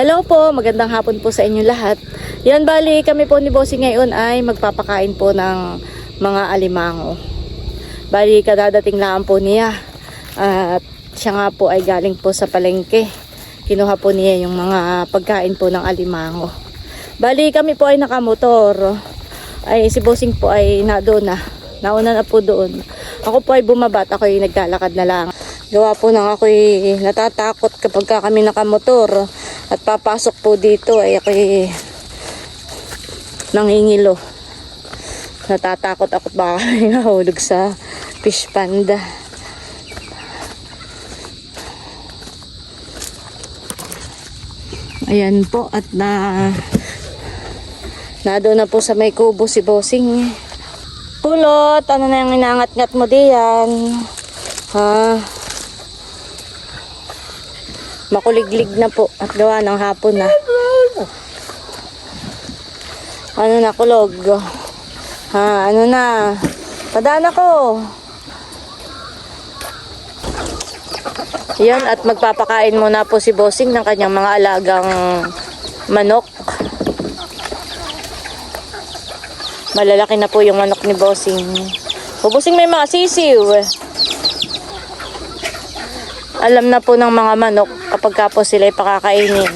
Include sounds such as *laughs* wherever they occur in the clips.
Hello po, magandang hapon po sa inyo lahat. Yan bali, kami po ni Bossy ngayon ay magpapakain po ng mga alimango. Bali, kadadating lang po niya. At siya nga po ay galing po sa palengke. Kinuha po niya yung mga pagkain po ng alimango. Bali, kami po ay nakamotor. Ay, si Bossing po ay na doon na. Nauna na po doon. Ako po ay bumaba at ako ay naglalakad na lang. Gawa po nang ako'y natatakot kapag ka kami nakamotor at papasok po dito ay ako'y nangingilo. Natatakot ako baka *laughs* kami nahulog sa fish panda. Ayan po at na nado na po sa may kubo si Bossing. Kulot, ano na yung inangat-ngat mo diyan? Ha? Makuliglig na po at gawa ng hapon na. Ano na kulog? Ha, ano na? Padaan ako. Yan at magpapakain muna po si Bossing ng kanyang mga alagang manok. Malalaki na po yung manok ni Bossing. O Bossing may mga sisiw. Alam na po ng mga manok kapag ka po sila pakakainin.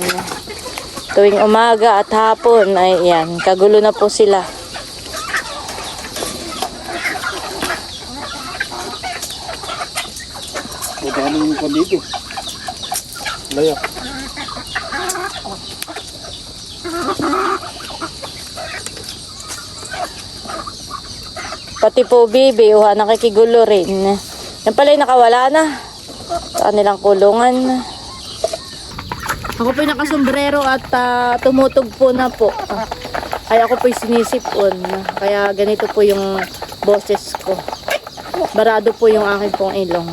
Tuwing umaga at hapon ay yan, kagulo na po sila. Ka naman ko dito. Laya. Pati po bibi, uha nakikigulo rin. Yan pala yung nakawala na. Kanilang kulungan. Ako po yung nakasombrero at ah, tumutugpo na po. Ah, Ay ako po yung sinisipon. Kaya ganito po yung boses ko. Barado po yung akin pong ilong.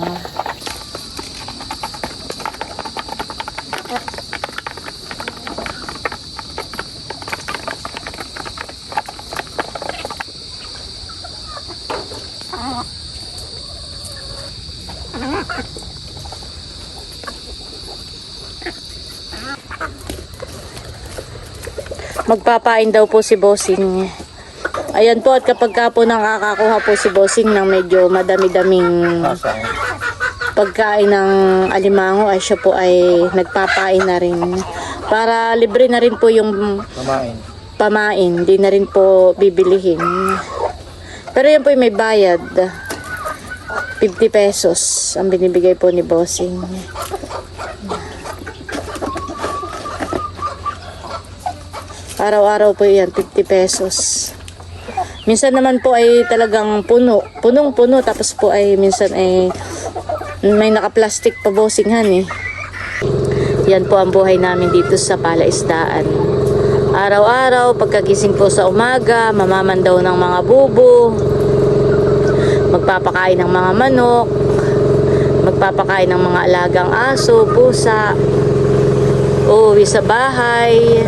Magpapain daw po si Bossing. Ayan po at kapag ka po nakakakuha po si Bossing ng medyo madami-daming pagkain ng alimango ay siya po ay nagpapain na rin. Para libre na rin po yung Mamain. pamain, hindi na rin po bibilihin. Pero yan po yung may bayad. 50 pesos ang binibigay po ni Bossing. Araw-araw po yan, 50 pesos. Minsan naman po ay talagang puno. Punong-puno tapos po ay minsan ay may naka-plastic pa bossinghan eh. Yan po ang buhay namin dito sa palaisdaan. Araw-araw, pagkagising po sa umaga, mamamandaw ng mga bubo, magpapakain ng mga manok, magpapakain ng mga alagang aso, pusa, uuwi sa bahay,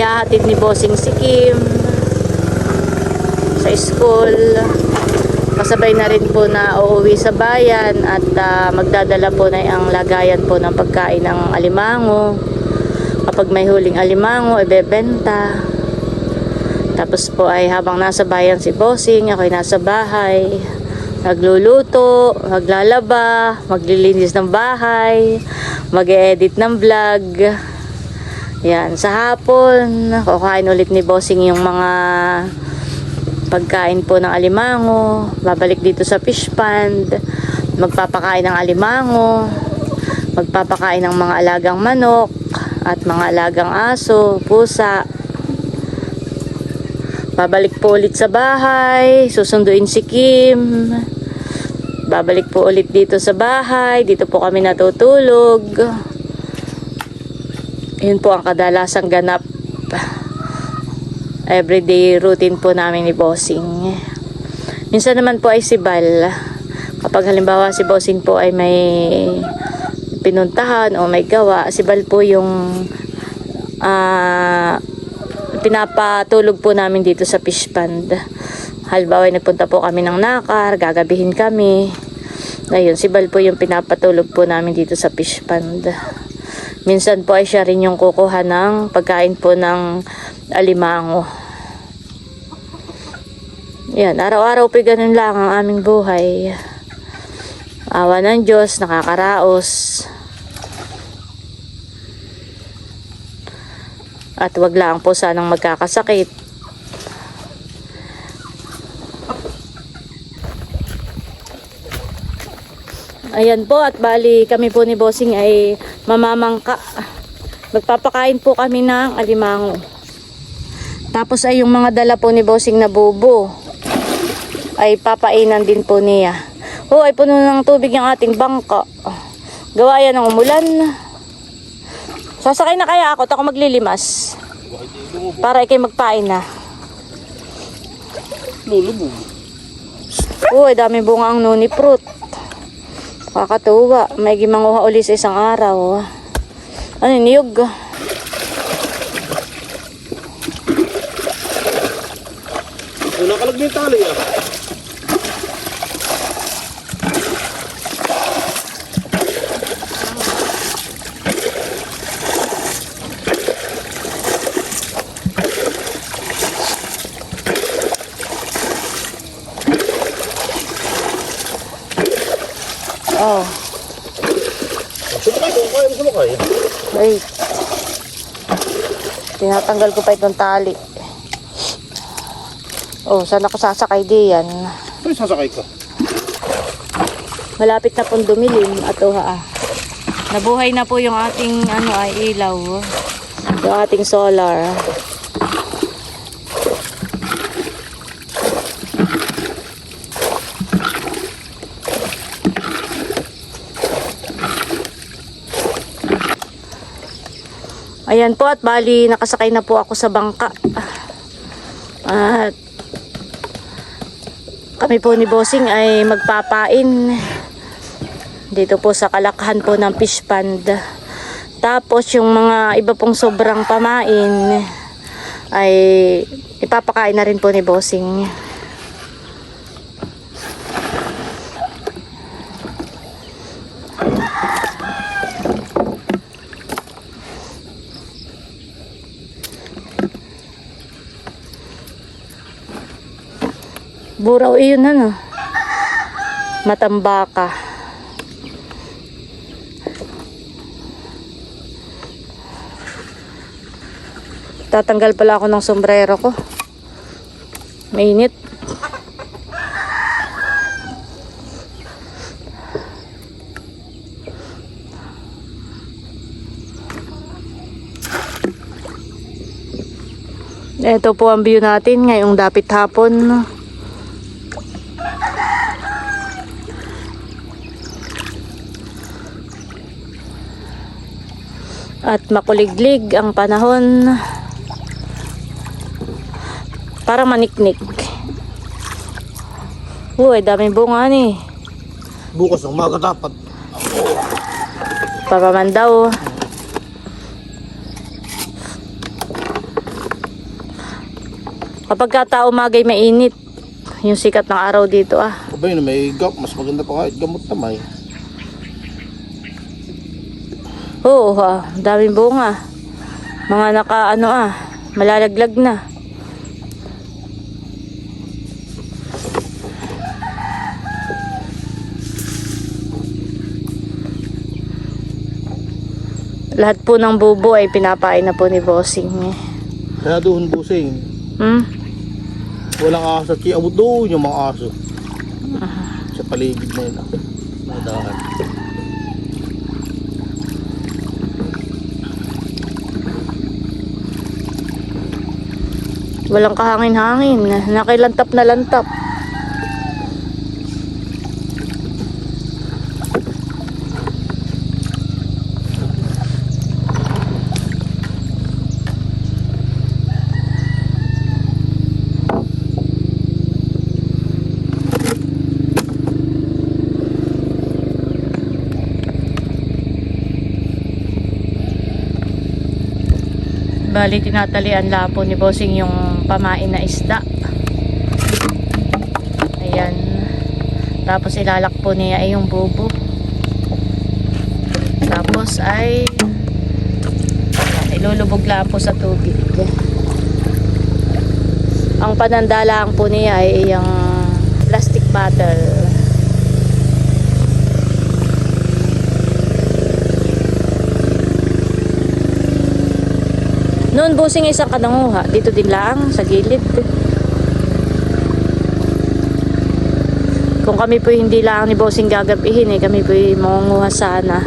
iahatid ni Bossing si Kim sa school. Kasabay na rin po na uuwi sa bayan at ah, magdadala po na ang lagayan po ng pagkain ng alimango. Kapag may huling alimango, ibebenta. Tapos po ay habang nasa bayan si Bossing, ako'y nasa bahay. Nagluluto, maglalaba, maglilinis ng bahay, mag-edit ng vlog. Yan, sa hapon, kukain ulit ni Bossing yung mga pagkain po ng alimango, babalik dito sa fish pond, magpapakain ng alimango, magpapakain ng mga alagang manok, at mga alagang aso, pusa. Babalik po ulit sa bahay, susunduin si Kim. Babalik po ulit dito sa bahay, dito po kami natutulog. Yun po ang kadalasang ganap. Everyday routine po namin ni Bossing. Minsan naman po ay si Bal. Kapag halimbawa si Bossing po ay may pinuntahan o may gawa, si Bal po yung ah pinapatulog po namin dito sa fish pond. Halimbawa ay nagpunta po kami ng Nakar, gagabihin kami. Ayun, si Bal po yung pinapatulog po namin dito sa fish pond. Minsan po ay siya rin yung kukuha ng pagkain po ng alimango. Yan, araw-araw po ganun lang ang aming buhay. Awa ng Diyos, nakakaraos. At wag lang po sanang magkakasakit. Ayan po at bali kami po ni Bossing ay mamamangka. Magpapakain po kami ng alimango. Tapos ay yung mga dala po ni Bossing na bubo ay papainan din po niya. Oh, ay puno ng tubig yung ating bangka. Gawa yan ng umulan. Sasakay na kaya ako, at ako maglilimas. Para ikay magpain na. Lulubog. Uy, dami bunga ang noni fruit. Kakatuwa. May gimanguha uli sa isang araw. Ano, niyog. Wala ka lang tali ah. Oh, Sumakay, kung kaya mo sumakay. wait. Tinatanggal ko pa itong tali. Oh, saan ako sasakay diyan? Ay, sasakay ka. Malapit na pong dumilim at uha ah. Nabuhay na po yung ating ano ay ilaw. Yung ating solar. Ayan po at bali nakasakay na po ako sa bangka. At kami po ni Bossing ay magpapain dito po sa kalakhan po ng fish pond. Tapos yung mga iba pong sobrang pamain ay ipapakain na rin po ni Bossing. Buraw iyon ano. Matambaka. Tatanggal pala ako ng sombrero ko. Mainit. Ito po ang view natin ngayong dapit hapon. At makuliglig ang panahon. Para maniknik. Uy, daming bunga ni. Bukas ng umaga dapat. Papaman daw. Kapag ka umagay mainit, yung sikat ng araw dito ah. Abay na may gap. Mas maganda pa kahit gamot na may. Oo, ah, daming bunga. Mga naka ano ah, malalaglag na. Lahat po ng bubo ay pinapain na po ni Bossing. Kaya doon busing. Hmm? Walang aso. Kaya abot doon yung mga aso. Sa paligid na yun. ah. Mga dahan. Walang kahangin-hangin. Nakilantap na lantap. Bali, tinatalian lapo ni Bossing yung pamain na isda. Ayan. Tapos ilalak po niya ay yung bubo. Tapos ay ilulubog lang po sa tubig. Ang pananda lang po niya ay yung plastic bottle. Noon busing isang kananguha, dito din lang sa gilid. Kung kami po hindi lang ni Bossing gagabihin eh, kami po mangunguha sana.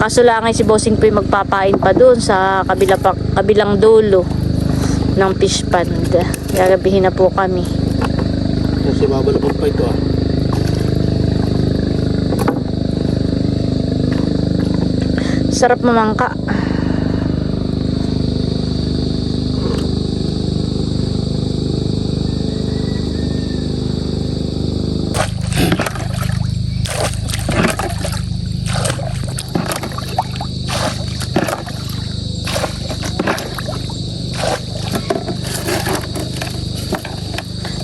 Kaso lang ay si Bossing po magpapain pa doon sa kabila pa, kabilang dulo ng fish pond. Gagabihin na po kami. Kasi babalapag pa ito ah. Sarap mamangka.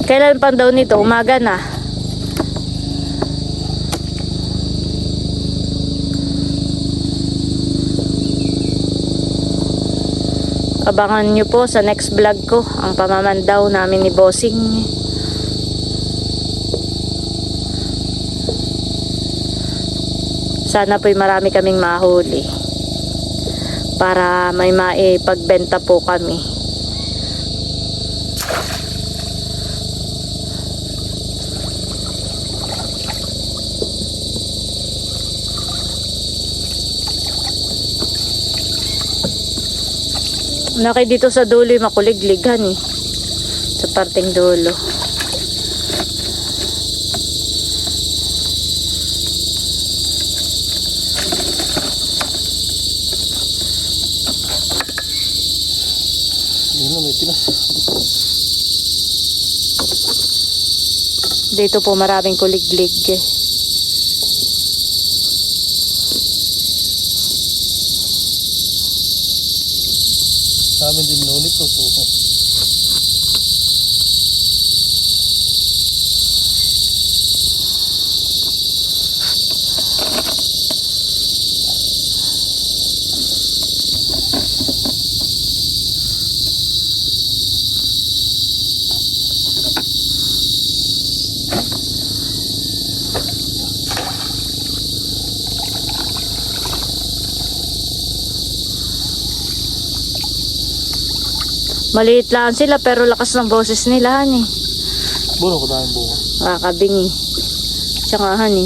Kailan pa daw nito? Umaga na. Abangan nyo po sa next vlog ko ang pamamandaw namin ni Bossing. Sana po'y marami kaming mahuli para may maipagbenta po kami. Naki dito sa dulo yung makuligligan eh. Sa parteng dulo. Dito po maraming kuliglig eh. Maliit lang sila pero lakas ng boses nila han eh. Buno ko tayong bunga. Nakakabingi. Tsaka han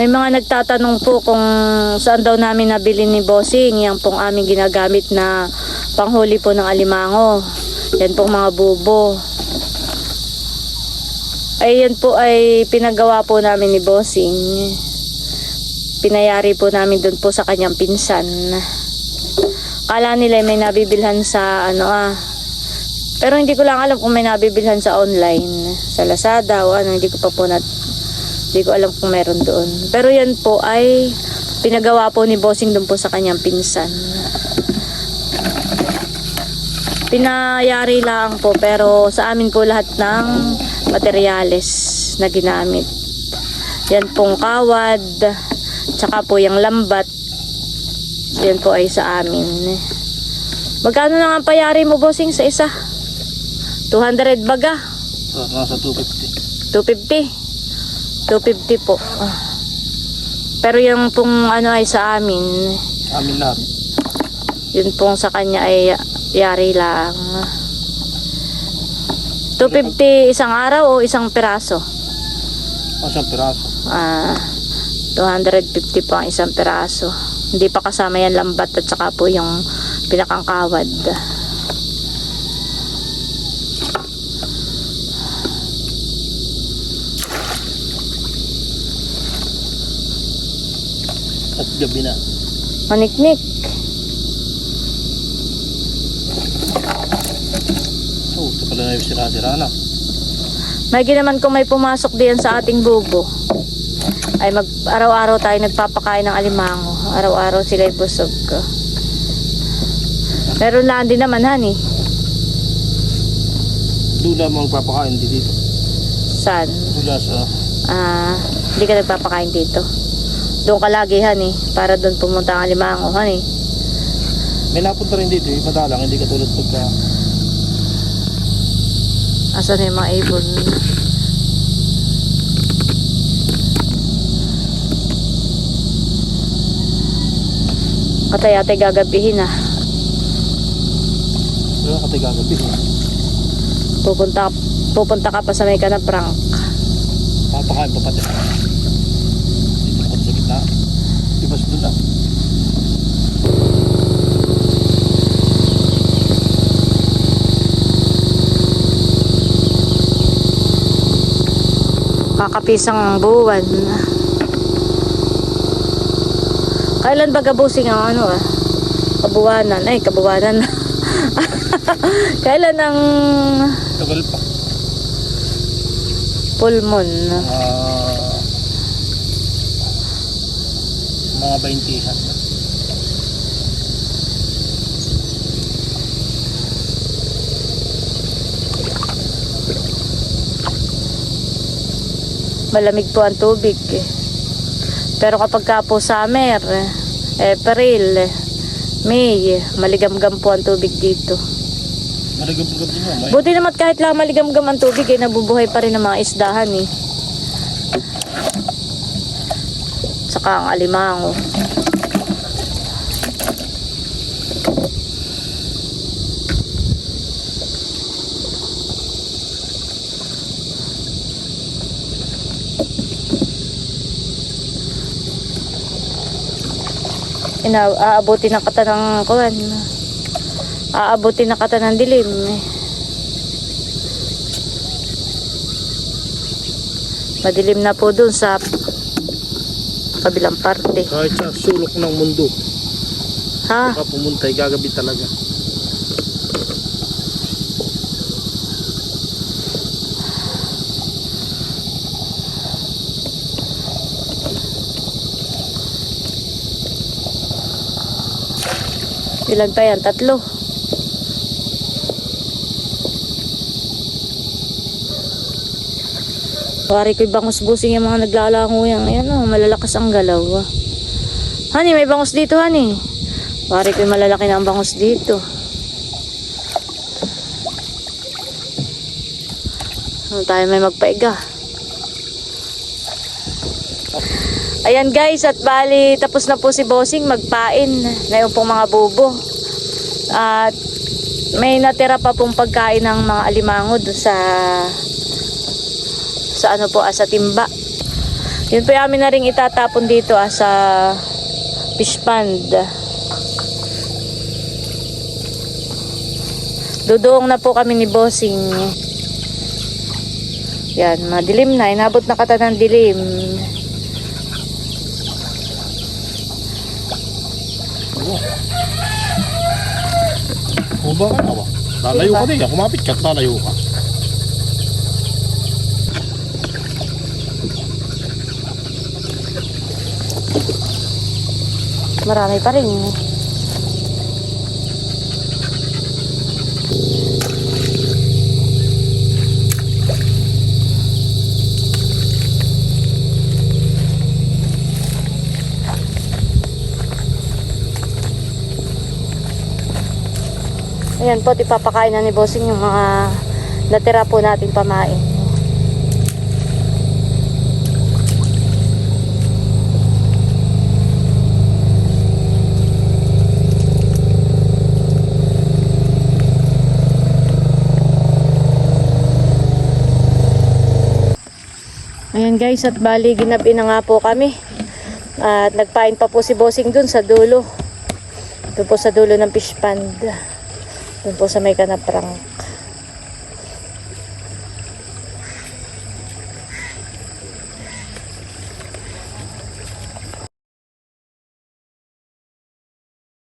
May mga nagtatanong po kung saan daw namin nabili ni Bossing. Yan pong aming ginagamit na panghuli po ng alimango. Yan pong mga bubo. Ay yan po ay pinagawa po namin ni Bossing. Pinayari po namin doon po sa kanyang pinsan. Kala nila may nabibilhan sa ano ah. Pero hindi ko lang alam kung may nabibilhan sa online. Sa Lazada o ano. Hindi ko pa po nat hindi ko alam kung meron doon. Pero yan po ay pinagawa po ni Bossing doon po sa kanyang pinsan. Pinayari lang po pero sa amin po lahat ng materyales na ginamit. Yan pong kawad, tsaka po yung lambat. Yan po ay sa amin. Magkano na nga ang payari mo, Bossing, sa isa? 200 baga? Ah, nasa 250. 250. 250 po. Ah. Pero yung pong ano ay sa amin, Amin lahat. yun pong sa kanya ay yari lang. 250 isang araw o isang piraso? Masang piraso. Ah, 250 po ang isang piraso. Hindi pa kasama yan lambat at saka po yung pinakangkawad. At gabi na. Maniknik. Oh, ito pala na yung sira-sira na. May naman kung may pumasok diyan sa ating bubo. Ay mag araw-araw tayo nagpapakain ng alimango. Araw-araw sila busog. Meron lang din naman hani. Dula mo magpapakain di dito. San? Dula sa... Ah, hindi ka nagpapakain dito. Doon ka lagi hani. Para doon pumunta ang alimango hani. May napunta rin dito, yung madalang, hindi katulad pagka... Asan yung mga ibon? Katay-atay gagabihin ah. Wala ka tayo gagabi. Pupunta, pupunta ka pa sa may ka na prank. Papakain pa pati. Dito ako sa gitna. Na. Kakapisang buwan. Kailan ba gabusing ang ano ah? Kabuwanan. Ay, kabuwanan. *laughs* Kailan ang Tagal pa. full moon? Ah... mga 20 hat. Malamig po ang tubig eh. Pero kapag ka po summer, eh, April, eh, May, eh, maligamgam po ang tubig dito. Malagab-gab din mo. May... Buti naman kahit lang maligamgam ang tubig eh, nabubuhay pa rin ang mga isdahan eh. Saka ang alimango. Ina, aabuti ng kata ng kuwan. Aabuti ng kata dilim eh. Madilim na po dun sa kabilang parte. Kahit sa sulok ng mundo, Ha? baka pumunta, gagabi talaga. Ilan pa yan? Tatlo. Pari ko'y bangus busing yung mga naglalango yan. Ayan o, malalakas ang galaw. ah. Honey, may bangus dito, honey. Pari ko'y malalaki na ang bangus dito. Ano tayo may magpaiga? Ayan guys, at bali tapos na po si Bossing magpain na yung pong mga bubo. At may natira pa pong pagkain ng mga alimango doon sa sa ano po, ah, sa timba. Yun po yung amin na rin itatapon dito ah, sa fish pond. Dudoong na po kami ni Bossing. Yan, madilim na. Inabot na kata ng dilim. O ba ka na ba? Lalayo ka din, kumapit ka, lalayo ka. Marami pa rin. Ayan po, ipapakain na ni Bossing yung mga natira po natin pamain. Ayan guys, at bali ginabi na nga po kami. At nagpain pa po si Bossing dun sa dulo. Doon po sa dulo ng fish pond. Doon po sa may kanaprang.